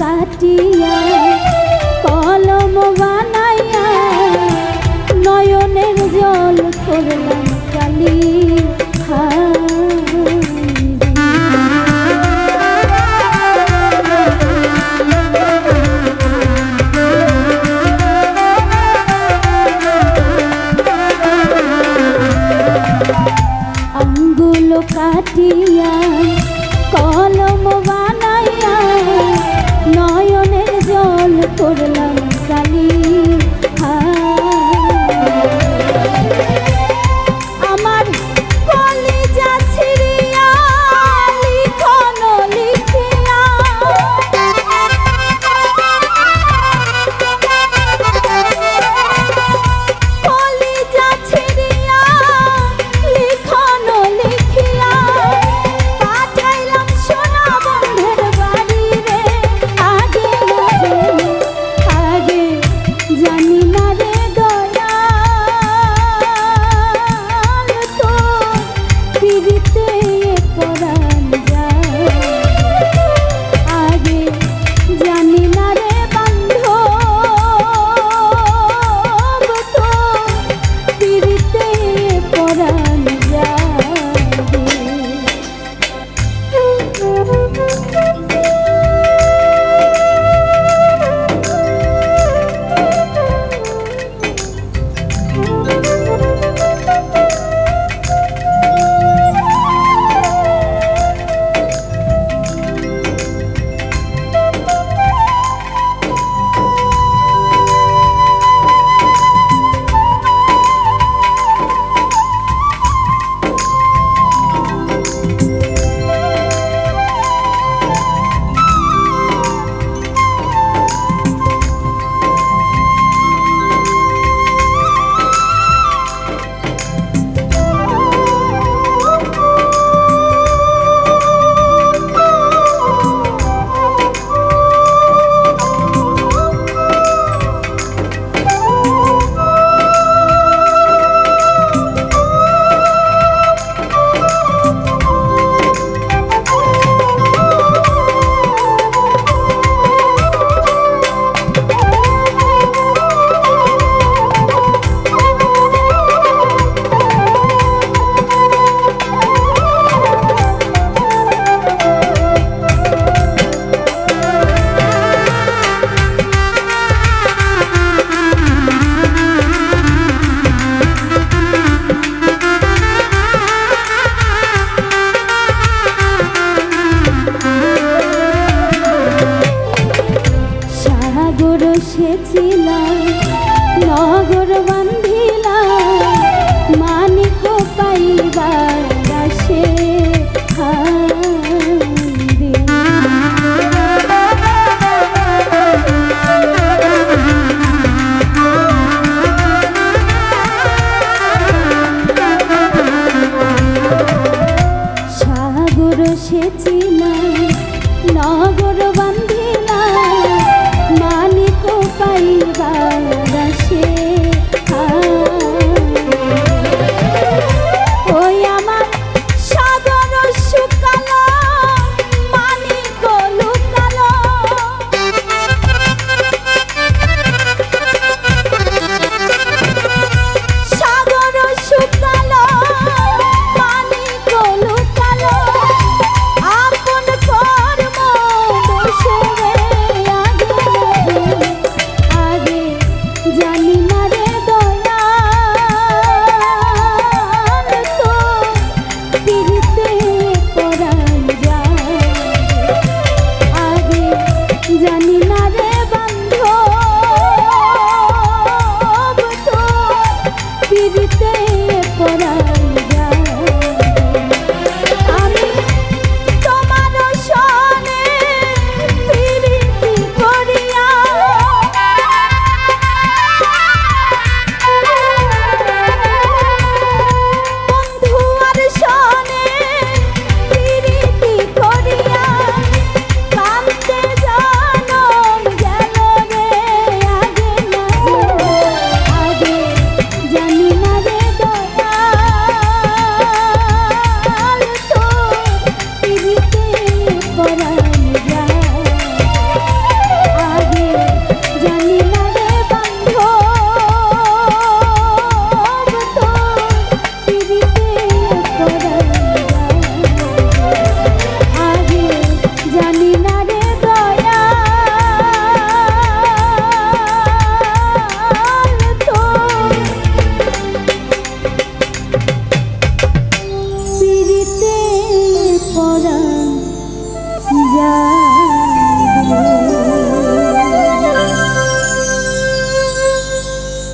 কাটিয়া কলম বানাইয়া নয়নের জল করলাম কালি হা কাটিয়া போடலாம் Música